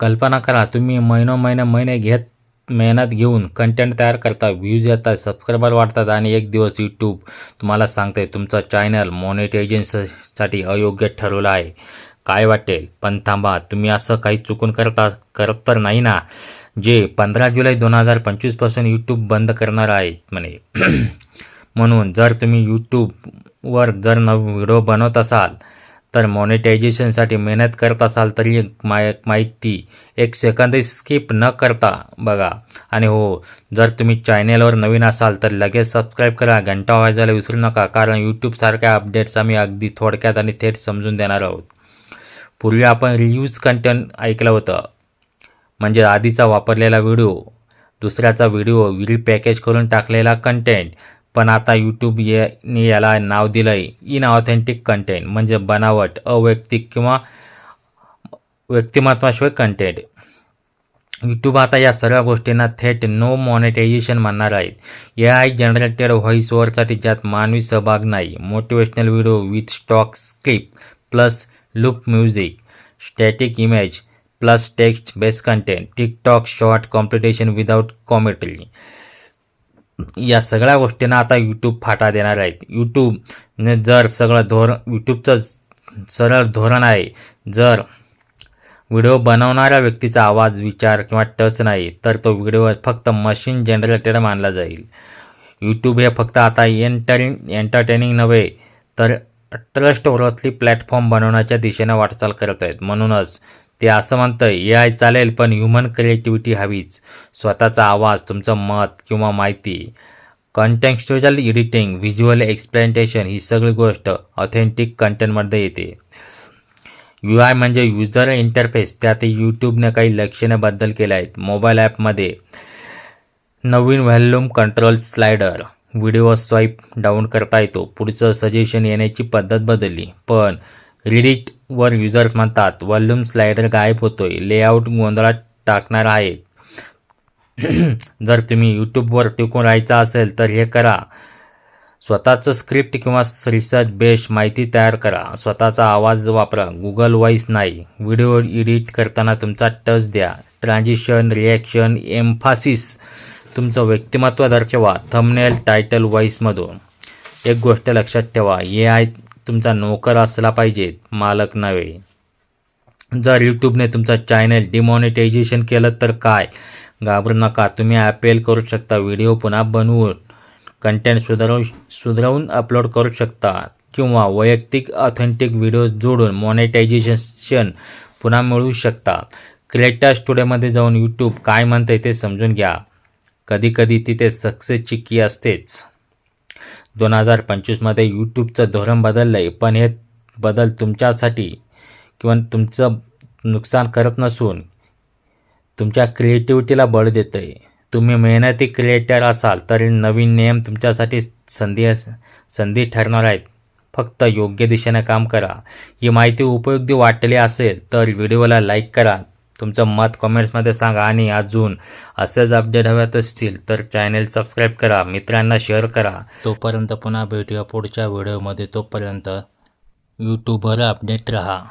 कल्पना करा तुम्ही महिनो महिने महिने घेत मेहनत घेऊन कंटेंट तयार करता व्ह्यूज येतात सबस्क्रायबर वाढतात आणि एक दिवस यूट्यूब तुम्हाला सांगते तुमचं चॅनल मॉनिटायझेशनसाठी अयोग्य ठरवलं आहे. काय वाटेल? पण थांबा तुम्ही असं काही चुकून करता करत तर नाही ना. जे पंधरा जुलै दोन हजार पंचवीसपासून यूट्यूब बंद करणार आहे म्हणे. म्हणून जर तुम्ही यूट्यूबवर जर नव व्हिडिओ बनवत असाल तर मॉनिटायझेशनसाठी मेहनत करत असाल तरी एक माय माहिती एक सेकंदही स्किप न करता बघा. आणि हो जर तुम्ही चॅनेलवर नवीन असाल तर लगेच सबस्क्राईब करा. घंटा वाजायला विसरू नका कारण यूट्यूबसारख्या अपडेट्स आम्ही अगदी थोडक्यात आणि थेट समजून देणार आहोत. पूर्वी आपण रियूज कंटेंट ऐकलं होतं. म्हणजे आधीचा वापरलेला व्हिडिओ दुसऱ्याचा व्हिडिओ रिपॅकेज करून टाकलेला कंटेंट पण आता यूट्यूब ने याला नाव दिलं आहे इन ऑथेंटिक कंटेंट म्हणजे बनावट अवैयक्तिक किंवा व्यक्तिमत्वाशिवाय कंटेंट यूट्यूब आता या सर्व गोष्टींना थेट नो मॉनिटायझेशन म्हणणार आहेत. ए आय जनरेटेड व्हॉइस ओवरसाठी ज्यात मानवी सहभाग नाही. Motivational video with stock script plus loop music static image plus text base content TikTok short competition without commentary या सगळ्या गोष्टींना आता यूट्यूब फाटा देणार आहेत. यूट्यूब जर सगळं धोरण यूट्यूबचं सरळ धोरण आहे जर व्हिडिओ बनवणाऱ्या व्यक्तीचा आवाज विचार किंवा टच नाही तर तो व्हिडिओ फक्त मशीन जनरेटेड मानला जाईल. यूट्यूब हे फक्त आता एंटरिंग एंटरटेनिंग नव्हे तर ट्रस्ट ओळखली प्लॅटफॉर्म बनवण्याच्या दिशेने वाटचाल करत आहेत. म्हणूनच ते असं म्हणतं ए आय चालेल पण ह्युमन क्रिएटिव्हिटी हवीच. स्वतःचा आवाज तुमचं मत किंवा माहिती कॉन्टेक्स्च्युअल एडिटिंग व्हिज्युअल एक्सप्लेंटेशन ही सगळी गोष्ट ऑथेंटिक कंटेंटमध्ये येते. यू आय म्हणजे युजर इंटरफेस. त्यात यूट्यूबने काही लक्षणे बदल केले आहेत. मोबाईल ॲपमध्ये नवीन volume control slider video swipe down करता येतो. पुढचं सजेशन येण्याची पद्धत बदलली. पण रिडिटवर युजर्स म्हणतात व्हॉल्यूम स्लायडर गायब होतोय. लेआउट गोंधळात टाकणार आहेत. जर तुम्ही यूट्यूबवर टिकून राहायचं असेल तर हे करा. स्वतःचं स्क्रिप्ट किंवा रिसर्च बेस्ड माहिती तयार करा. स्वतःचा आवाज वापरा. गुगल व्हॉइस नाही. व्हिडिओ एडिट करताना तुमचा टच द्या. ट्रान्झिशन रिॲक्शन एम्फासिस तुमचं व्यक्तिमत्व दर्शवा. थंबनेल टायटल व्हॉइसमधून एक गोष्ट लक्षात ठेवा. ए आय तुमचा नोकर असला पाहिजे मालक नव्हे. जर यूट्यूबने तुमचा चॅनल डिमॉनिटायझेशन केलं तर काय? घाबरू नका तुम्ही अपील करू शकता व्हिडिओ पुन्हा बनवून कंटेंट सुधारू सुधारून अपलोड करू शकता. किंवा वैयक्तिक ऑथेंटिक व्हिडिओ जोडून मॉनिटायझेशन पुन्हा मिळवू शकता. क्रिएटर स्टुडिओमध्ये जाऊन यूट्यूब काय म्हणते ते समजून घ्या. कधीकधी तिथे सक्सेसची की असतेच. दोन हजार पंचवीसमध्ये यूट्यूबचं धोरण बदललं आहे पण हे बदल तुमच्यासाठी किंवा तुमचं नुकसान करत नसून तुमच्या क्रिएटिव्हिटीला बळ देतं आहे तुम्ही मेहनती क्रिएटर असाल तरी नवीन नियम तुमच्यासाठी संधी संधी ठरणार आहेत. फक्त योग्य दिशेने काम करा. ही माहिती उपयोगी वाटली असेल तर व्हिडिओला लाईक करा. तुमचं मत कमेंट्समध्ये सांगा आणि अजून असेच अपडेट हव्यात असतील तर चॅनेल सबस्क्राईब करा मित्रांना शेअर करा. तोपर्यंत पुन्हा भेटूया पुढच्या व्हिडिओमध्ये. तोपर्यंत यूट्यूबवर अपडेट रहा.